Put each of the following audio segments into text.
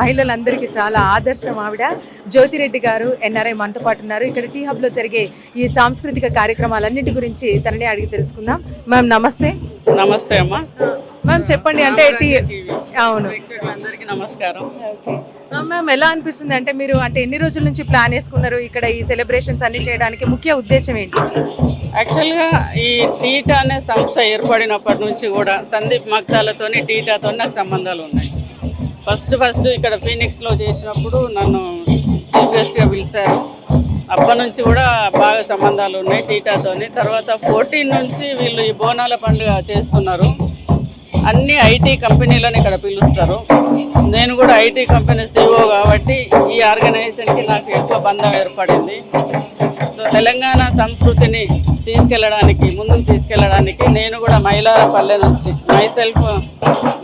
మహిళలందరికీ చాలా ఆదర్శం ఆవిడ. జ్యోతిరెడ్డి గారు ఎన్ఆర్ఐ మనతో పాటు ఉన్నారు. ఇక్కడ టీ హబ్లో జరిగే ఈ సాంస్కృతిక కార్యక్రమాలన్నిటి గురించి తననే అడిగి తెలుసుకుందాం. మ్యామ్ నమస్తే. నమస్తే అమ్మా. మ్యామ్ చెప్పండి అంటే టీ అవును. అందరికీ నమస్కారం. మ్యామ్ ఎలా అనిపిస్తుంది అంటే మీరు అంటే ఎన్ని రోజుల నుంచి ప్లాన్ వేసుకున్నారు ఇక్కడ ఈ సెలబ్రేషన్స్ అన్ని చేయడానికి? ముఖ్య ఉద్దేశం ఏంటి? యాక్చువల్గా ఈ టీటా అనే సంస్థ ఏర్పడినప్పటి నుంచి కూడా సందీప్ మగ్దాలతోని టీటాతో నాకు సంబంధాలు ఉన్నాయి. ఫస్ట్ ఫస్ట్ ఇక్కడ ఫీనిక్స్లో చేసినప్పుడు నన్ను చీఫ్ గెస్ట్గా పిలిచారు. అప్పటి నుంచి కూడా బాగా సంబంధాలు ఉన్నాయి టీటాతోని. తర్వాత ఫోర్టీన్ నుంచి వీళ్ళు ఈ బోనాల పండుగ చేస్తున్నారు. అన్ని ఐటీ కంపెనీలను ఇక్కడ పిలుస్తారు. నేను కూడా ఐటీ కంపెనీ సీఓ కాబట్టి ఈ ఆర్గనైజేషన్కి నాకు ఎక్కువ బంధం ఏర్పడింది. సో తెలంగాణ సంస్కృతిని తీసుకెళ్ళడానికి ముందుకు తీసుకెళ్ళడానికి నేను కూడా మైలారంపల్లె నుంచి మైసెల్ఫ్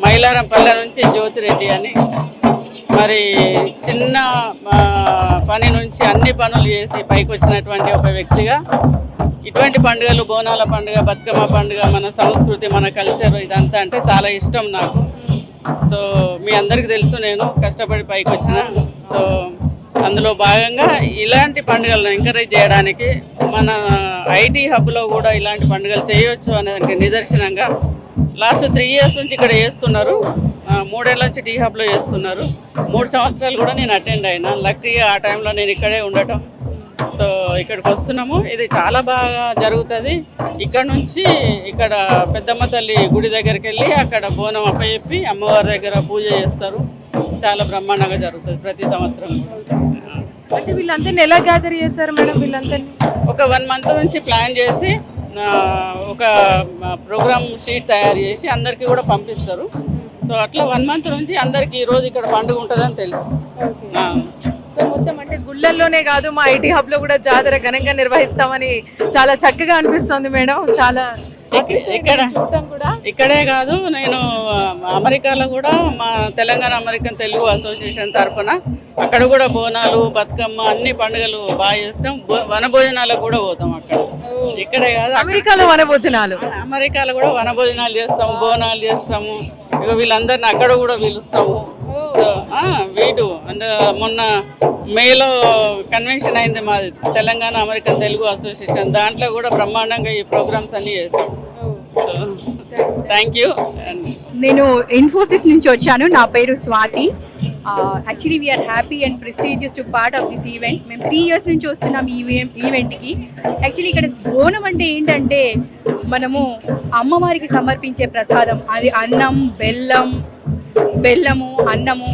మైలారంపల్లె నుంచి జ్యోతిరెడ్డి అని. మరి చిన్న పని నుంచి అన్ని పనులు చేసి పైకి వచ్చినటువంటి ఒక వ్యక్తిగా ఇటువంటి పండుగలు బోనాల పండుగ బతుకమ్మ పండుగ మన సంస్కృతి మన కల్చర్ ఇదంతా అంటే చాలా ఇష్టం నాకు. సో మీ అందరికీ తెలుసు నేను కష్టపడి పైకి వచ్చిన. సో అందులో భాగంగా ఇలాంటి పండుగలను ఎంకరేజ్ చేయడానికి మన ఐటీ హబ్లో కూడా ఇలాంటి పండుగలు చేయొచ్చు అనేదానికి నిదర్శనంగా లాస్ట్ త్రీ ఇయర్స్ నుంచి ఇక్కడ చేస్తున్నారు. మూడేళ్ళ నుంచి టీ హబ్లో చేస్తున్నారు. మూడు సంవత్సరాలు కూడా నేను అటెండ్ అయినా. లక్కీగా ఆ టైంలో నేను ఇక్కడే ఉండటం. సో ఇక్కడికి వస్తున్నాము. ఇది చాలా బాగా జరుగుతుంది. ఇక్కడ నుంచి ఇక్కడ పెద్దమ్మ తల్లి గుడి దగ్గరికి వెళ్ళి అక్కడ బోనం అప్పచెప్పి అమ్మవారి దగ్గర పూజ చేస్తారు. చాలా బ్రహ్మాండంగా జరుగుతుంది ప్రతి సంవత్సరం. అంటే వీళ్ళందరినీ ఎలా గ్యాదర్ చేశారు మేడం వీళ్ళందరినీ? ఒక వన్ మంత్ నుంచి ప్లాన్ చేసి ఒక ప్రోగ్రామ్ షీట్ తయారు చేసి అందరికీ కూడా పంపిస్తారు. సో అట్లా వన్ మంత్ నుంచి అందరికీ ఈరోజు ఇక్కడ పండుగ ఉంటుందని తెలుసు. సో మొత్తం అంటే గుళ్ళల్లోనే కాదు మా ఐటీ హబ్లో కూడా జాతర ఘనంగా నిర్వహిస్తామని చాలా చక్కగా అనిపిస్తుంది మేడం. చాలా ఇక్కడ ఇక్కడే కాదు నేను అమెరికాలో కూడా మా తెలంగాణ అమెరికన్ తెలుగు అసోసియేషన్ తరఫున అక్కడ కూడా బోనాలు బతుకమ్మ అన్ని పండుగలు బాగా చేస్తాం. వనభోజనాలకు కూడా పోతాం అక్కడ. ఇక్కడే కాదు అమెరికాలో వనభోజనాలు. అమెరికాలో కూడా వనభోజనాలు చేస్తాము బోనాలు చేస్తాము. ఇక వీళ్ళందరిని అక్కడ కూడా పిలుస్తాము. సో వీడు అంటే మొన్న మేలో కన్వెన్షన్ అయింది మాది తెలంగాణ అమెరికన్ తెలుగు అసోసియేషన్ దాంట్లో కూడా బ్రహ్మాండంగా ఈ ప్రోగ్రామ్స్ అన్నీ చేస్తాం సో థ్యాంక్ యూ అండ్ నేను ఇన్ఫోసిస్ నుంచి వచ్చాను. నా పేరు Swathi. Actually we're happy and prestigious to part of this event మేము త్రీ ఇయర్స్ నుంచి వస్తున్నాం ఈ ఈవెంట్కి యాక్చువల్లీ ఇక్కడ బోనం అంటే ఏంటంటే మనము అమ్మవారికి సమర్పించే ప్రసాదం. అది అన్నం బెల్లం బెల్లము అన్నము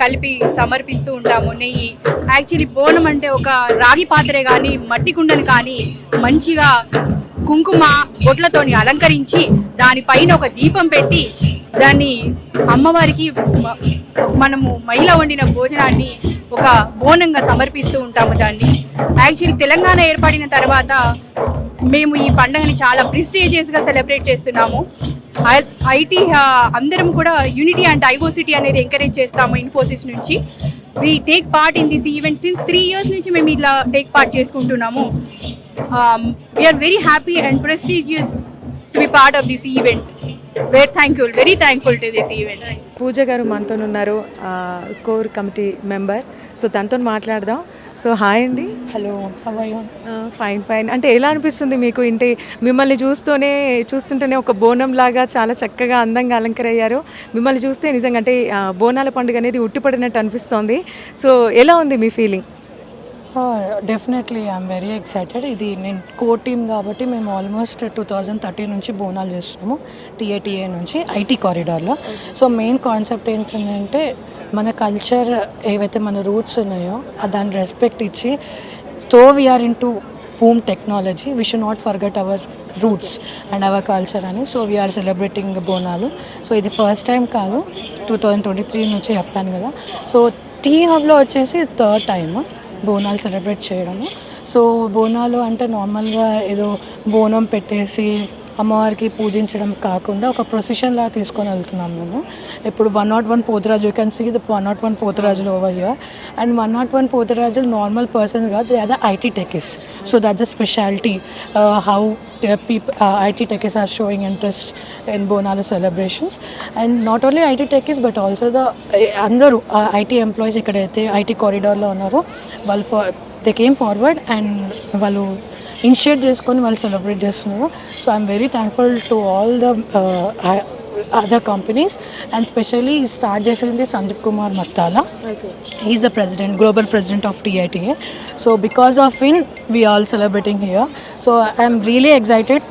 కలిపి సమర్పిస్తూ ఉంటాము. నెయ్యి. యాక్చువల్లీ బోనం అంటే ఒక రాగి పాత్రే కానీ మట్టి కుండను కానీ మంచిగా కుంకుమ బొట్లతోని అలంకరించి దానిపైన ఒక దీపం పెట్టి దాన్ని అమ్మవారికి మనము మహిళ వండిన భోజనాన్ని ఒక బోనంగా సమర్పిస్తూ ఉంటాము దాన్ని. యాక్చువల్లీ తెలంగాణ ఏర్పడిన తర్వాత మేము ఈ పండుగని చాలా ప్రిస్టేజియస్గా సెలబ్రేట్ చేస్తున్నాము. ఐటీ అందరం కూడా యూనిటీ అండ్ డైవర్సిటీ అనేది ఎంకరేజ్ చేస్తాము ఇన్ఫోసిస్ నుంచి. We take part in this event since three years నుంచి మేము ఇట్లా టేక్ పార్ట్ చేసుకుంటున్నాము. We're very happy and prestigious to be part of this event very thankful very thankful to this event Pooja garu మనతో ఉన్నారు core committee member so తనతో మాట్లాడదాం. So hi అండి. Hello fine fine అంటే ఎలా అనిపిస్తుంది మీకు ఇంటి మిమ్మల్ని చూస్తూనే చూస్తుంటేనే ఒక బోనం లాగా చాలా చక్కగా అందంగా అలంకరయ్యారు. మిమ్మల్ని చూస్తే నిజంగా అంటే బోనాల పండుగ అనేది ఉట్టిపడినట్టు అనిపిస్తోంది. సో ఎలా ఉంది మీ feeling definitely I'm very excited ఇది నేను కో టీమ్ కాబట్టి మేము ఆల్మోస్ట్ టూ థౌజండ్ థర్టీన్ నుంచి బోనాలు చేస్తున్నాము టీఏటీఏ నుంచి ఐటీ కారిడార్లో సో మెయిన్ కాన్సెప్ట్ ఏంటంటే మన కల్చర్ ఏవైతే మన రూట్స్ ఉన్నాయో దాన్ని రెస్పెక్ట్ ఇచ్చి తో we're into whom technology we should not forget our roots and our culture అని. So we're celebrating Bonalu. So ఇది ఫస్ట్ టైం కాదు టూ థౌజండ్ ట్వంటీ త్రీ నుంచి చెప్పాను కదా. సో టీ హబ్లో వచ్చేసి థర్డ్ టైమ్ బోనాలు సెలబ్రేట్ చేయడము. సో బోనాలు అంటే నార్మల్గా ఏదో బోనం పెట్టేసి అమ్మవారికి పూజించడం కాకుండా ఒక ప్రొసెషన్ లా తీసుకొని వెళ్తున్నాం మేము. ఇప్పుడు one not one Potharaju you can see the one not one పోతురాజులు over here and one not one పోతురాజులు normal persons కాదు they are the IT techies so that the speciality how peep IT techies are showing interest in బోనాల celebrations and not only IT techies but also the అందరూ uh, IT employees ఇక్కడైతే IT కారిడార్లో ఉన్నారో. వాళ్ళు far they came forward and వాళ్ళు initiate చేసుకొని వాళ్ళు celebrate చేస్తున్నారు. So I'm very thankful to all the other companies and specially start చేసింది Sandeep Kumar Mattala is the president global president of TITA so because of in we all celebrating here so I'm really excited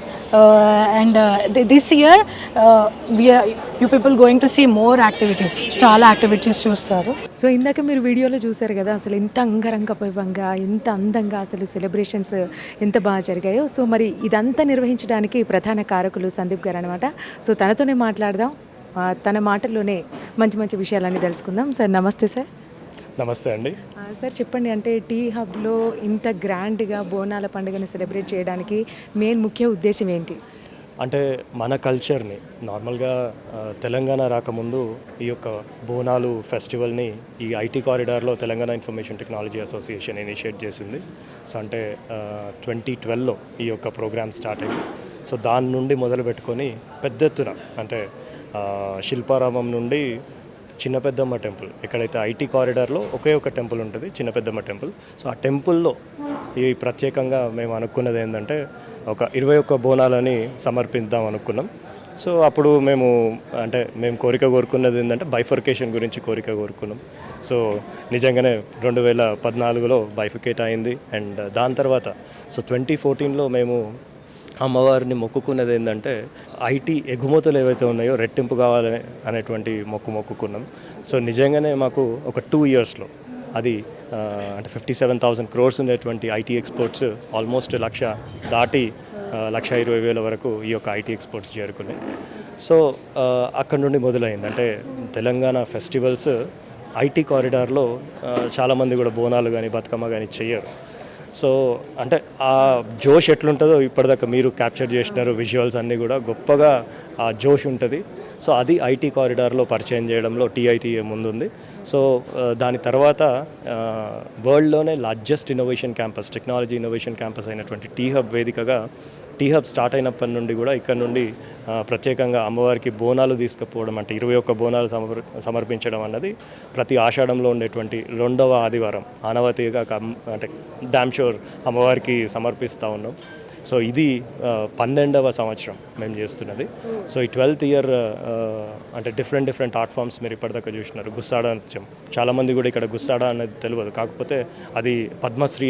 and this year you people going to see more activities చాలా activities చూస్తారు. సో ఇందాక మీరు వీడియోలో చూశారు కదా అసలు ఎంత అంగరంగ వైభవంగా ఎంత అందంగా అసలు సెలబ్రేషన్స్ ఎంత బాగా జరిగాయో. సో మరి ఇదంతా నిర్వహించడానికి ప్రధాన కారకులు సందీప్ గారు అనమాట సో తనతోనే మాట్లాడదాం. తన మాటల్లోనే మంచి మంచి విషయాలన్నీ తెలుసుకుందాం. సార్ నమస్తే సార్. నమస్తే అండి. సార్ చెప్పండి అంటే టీ హబ్లో ఇంత గ్రాండ్గా బోనాల పండుగను సెలబ్రేట్ చేయడానికి మెయిన్ ముఖ్య ఉద్దేశం ఏంటి? అంటే మన కల్చర్ని నార్మల్గా తెలంగాణ రాకముందు ఈ యొక్క బోనాలు ఫెస్టివల్ని ఈ IT కారిడార్లో Telangana information technology association initiate చేసింది. సో అంటే ట్వంటీ ట్వెల్వ్లో ఈ యొక్క ప్రోగ్రామ్ స్టార్ట్ అయింది. సో దాని నుండి మొదలు పెట్టుకొని పెద్ద ఎత్తున అంటే శిల్పారామం నుండి చిన్న పెద్దమ్మ టెంపుల్. ఎక్కడైతే ఐటీ కారిడార్లో ఒకే ఒక టెంపుల్ ఉంటుంది చిన్న పెద్దమ్మ టెంపుల్. సో ఆ టెంపుల్లో ఈ ప్రత్యేకంగా మేము అనుకున్నది ఏంటంటే ఒక ఇరవై ఒక్క బోనాలని సమర్పిద్దాం అనుకున్నాం. సో అప్పుడు మేము అంటే మేము కోరిక కోరుకున్నది ఏంటంటే బైఫర్కేషన్ గురించి కోరిక కోరుకున్నాం. సో నిజంగానే రెండు వేల పద్నాలుగులో బైఫికేట్ అయింది. అండ్ దాని తర్వాత సో ట్వంటీ ఫోర్టీన్లో మేము అమ్మవారిని మొక్కుకున్నది ఏంటంటే ఐటీ ఎగుమతులు ఏవైతే ఉన్నాయో రెట్టింపు కావాలని అనేటువంటి మొక్కు మొక్కుకున్నాం. సో నిజంగానే మాకు ఒక టూ ఇయర్స్లో అది అంటే ఫిఫ్టీ సెవెన్ థౌసండ్ క్రోర్స్ ఉండేటువంటి ఐటీ ఎక్స్పోర్ట్స్ ఆల్మోస్ట్ లక్ష దాటి లక్ష ఇరవై వేల వరకు ఈ యొక్క ఐటీ ఎక్స్పోర్ట్స్ చేరుకున్నాయి. సో అక్కడ నుండి మొదలైంది. అంటే తెలంగాణ ఫెస్టివల్స్ ఐటీ కారిడార్లో చాలామంది కూడా బోనాలు కానీ బతుకమ్మ కానీ చేయరు. సో అంటే ఆ జోష్ ఎట్లుంటుందో ఇప్పటిదాకా మీరు క్యాప్చర్ చేసినారు విజువల్స్ అన్నీ కూడా గొప్పగా ఆ జోష్ ఉంటుంది. సో అది ఐటీ కారిడార్లో పరిచయం చేయడంలో టీఐటీఏ ముందుంది. సో దాని తర్వాత వరల్డ్లోనే largest innovation campus technology innovation campus అయినటువంటి టీ హబ్ వేదికగా టీ హబ్ స్టార్ట్ అయినప్పటి నుండి కూడా ఇక్కడ నుండి ప్రత్యేకంగా అమ్మవారికి బోనాలు తీసుకుపోవడం అంటే ఇరవై ఒక్క బోనాలు సమర్ సమర్పించడం అన్నది ప్రతి ఆషాఢంలో ఉండేటువంటి రెండవ ఆదివారం ఆనవతిగా అంటే డ్యామ్ షోర్ అమ్మవారికి సమర్పిస్తూ ఉన్నాం. సో ఇది పన్నెండవ సంవత్సరం మేము చేస్తున్నది. సో ఈ ట్వెల్త్ ఇయర్ అంటే డిఫరెంట్ డిఫరెంట్ ఆర్ట్ ఫామ్స్ మీరు ఇప్పటిదాకా చూసినారు. గుస్సాడా నృత్యం. చాలామంది కూడా ఇక్కడ గుస్సాడా అనేది తెలియదు. కాకపోతే అది పద్మశ్రీ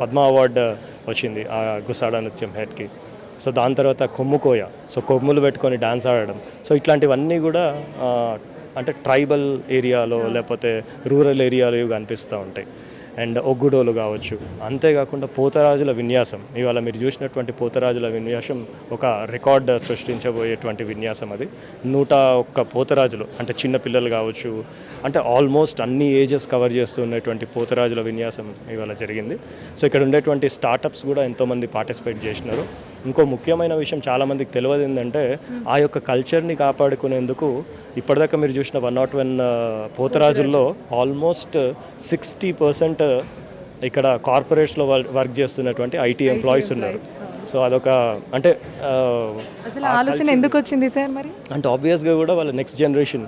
పద్మ అవార్డు వచ్చింది ఆ గుస్సాడా నృత్యం హెడ్కి. సో దాని తర్వాత కొమ్ముకోయ సో కొమ్ములు పెట్టుకొని డాన్స్ ఆడడం. సో ఇట్లాంటివన్నీ కూడా అంటే ట్రైబల్ ఏరియాలో లేకపోతే రూరల్ ఏరియాలో ఇవి కనిపిస్తూ ఉంటాయి. అండ్ ఒగ్గుడోలు కావచ్చు. అంతేకాకుండా పోతరాజుల విన్యాసం. ఇవాళ మీరు చూసినటువంటి పోతరాజుల విన్యాసం ఒక రికార్డ్ సృష్టించబోయేటువంటి విన్యాసం అది. నూట ఒక్క పోతరాజులు అంటే చిన్న పిల్లలు కావచ్చు అంటే ఆల్మోస్ట్ అన్ని ఏజెస్ కవర్ చేస్తున్నటువంటి పోతరాజుల విన్యాసం ఇవాళ జరిగింది. సో ఇక్కడ ఉండేటువంటి స్టార్టప్స్ కూడా ఎంతోమంది పార్టిసిపేట్ చేసినారు. ఇంకో ముఖ్యమైన విషయం చాలామందికి తెలియదు ఏంటంటే ఆ యొక్క కల్చర్ని కాపాడుకునేందుకు ఇప్పటిదాకా మీరు చూసిన వన్ నాట్ వన్ పోతరాజుల్లో ఆల్మోస్ట్ సిక్స్టీ పర్సెంట్ ఇక్కడ కార్పొరేట్స్లో వర్క్ చేస్తున్నటువంటి ఐటీ ఎంప్లాయీస్ ఉన్నారు. సో అదొక అంటే ఆలోచన ఎందుకు వచ్చింది సార్ మరి? అంటే ఆబ్వియస్గా కూడా వాళ్ళ నెక్స్ట్ జనరేషన్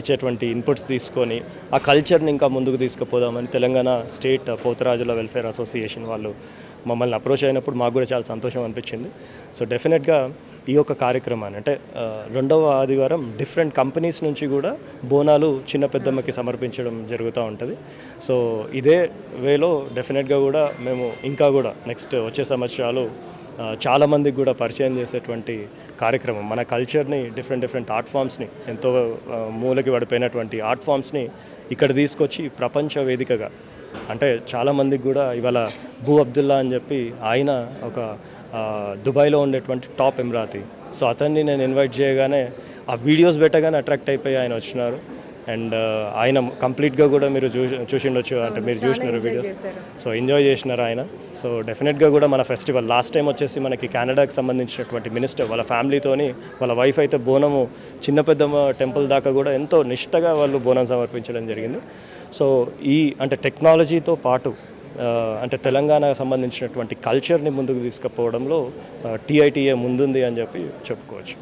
ఇచ్చేటువంటి ఇన్పుట్స్ తీసుకొని ఆ కల్చర్ని ఇంకా ముందుకు తీసుకుపోదామని తెలంగాణ స్టేట్ పోతరాజుల వెల్ఫేర్ అసోసియేషన్ వాళ్ళు మమ్మల్ని అప్రోచ్ అయినప్పుడు మాకు కూడా చాలా సంతోషం అనిపించింది. సో డెఫినెట్గా ఈ యొక్క కార్యక్రమాన్ని అంటే రెండవ ఆదివారం డిఫరెంట్ కంపెనీస్ నుంచి కూడా బోనాలు చిన్న పెద్దమ్మకి సమర్పించడం జరుగుతూ ఉంటుంది. సో ఇదే వేలో డెఫినెట్గా కూడా మేము ఇంకా కూడా నెక్స్ట్ వచ్చే సంవత్సరాలు చాలామందికి కూడా పరిచయం చేసేటువంటి కార్యక్రమం. మన కల్చర్ని డిఫరెంట్ డిఫరెంట్ ఆర్ట్ ఫామ్స్ని ఎంతో మూలకి పడిపోయినటువంటి ఆర్ట్ ఫామ్స్ని ఇక్కడ తీసుకొచ్చి ప్రపంచ వేదికగా అంటే చాలామందికి కూడా ఇవాళ భూ అబ్దుల్లా అని చెప్పి ఆయన ఒక దుబాయ్లో ఉండేటువంటి టాప్ ఎమ్రాతి. సో అతన్ని నేను ఇన్వైట్ చేయగానే ఆ వీడియోస్ పెట్టగానే అట్రాక్ట్ అయిపోయి ఆయన వచ్చినారు. అండ్ ఆయన కంప్లీట్గా కూడా మీరు చూ చూసిండొచ్చు అంటే మీరు చూసినారు వీడియోస్ సో ఎంజాయ్ చేసినారు ఆయన. సో డెఫినెట్గా కూడా మన ఫెస్టివల్ లాస్ట్ టైం వచ్చేసి మనకి కెనడాకి సంబంధించినటువంటి మినిస్టర్ వాళ్ళ ఫ్యామిలీతోని వాళ్ళ వైఫ్ అయితే బోనము చిన్న పెద్దమ్మ టెంపుల్ దాకా కూడా ఎంతో నిష్టగా వాళ్ళు బోనం సమర్పించడం జరిగింది. సో ఈ అంటే టెక్నాలజీతో పాటు అంటే తెలంగాణకు సంబంధించినటువంటి కల్చర్ని ముందుకు తీసుకుపోవడంలో టీఐటీఏ ముందుంది అని చెప్పి చెప్పుకోవచ్చు.